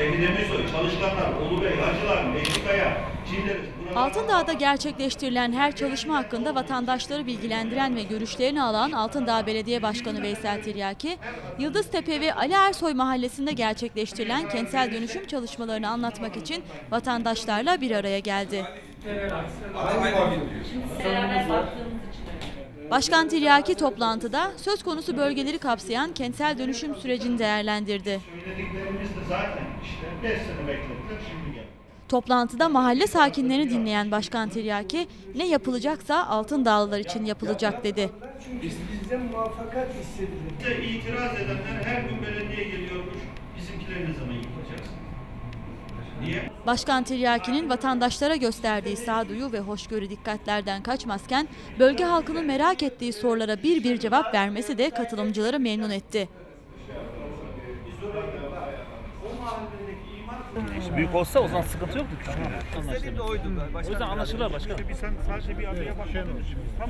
Seyfi Demirsoy, Çalışkanlar, Ulubey, Hacılar, Meşrikaya, buralar- Altındağ'da gerçekleştirilen her çalışma hakkında vatandaşları bilgilendiren ve görüşlerini alan Altındağ Belediye Başkanı Veysel Tiryaki, Yıldıztepe ve Ali Ersoy mahallesinde gerçekleştirilen kentsel dönüşüm çalışmalarını anlatmak için vatandaşlarla bir araya geldi. Başkan Tiryaki toplantıda söz konusu bölgeleri kapsayan kentsel dönüşüm sürecini değerlendirdi. Söylediklerimiz de zaten işte 5 sene beklettiler şimdi gel. Toplantıda mahalle sakinlerini dinleyen Başkan Tiryaki, ne yapılacaksa Altındağlılar için yapılacak dedi. Çünkü bizde muvaffakat hissedilir. İtiraz edenler her gün belediye geliyormuş. Bizimkileri ne zaman yıkacaksın? Niye? Başkan Tiryaki'nin vatandaşlara gösterdiği sağduyu ve hoşgörü dikkatlerden kaçmazken bölge halkının merak ettiği sorulara bir bir cevap vermesi de katılımcıları memnun etti. Büyük olsa o zaman sıkıntı yoktu küçük. Anlaşılır. O yüzden anlaşılır başkanım. Sen sadece bir adaya bak.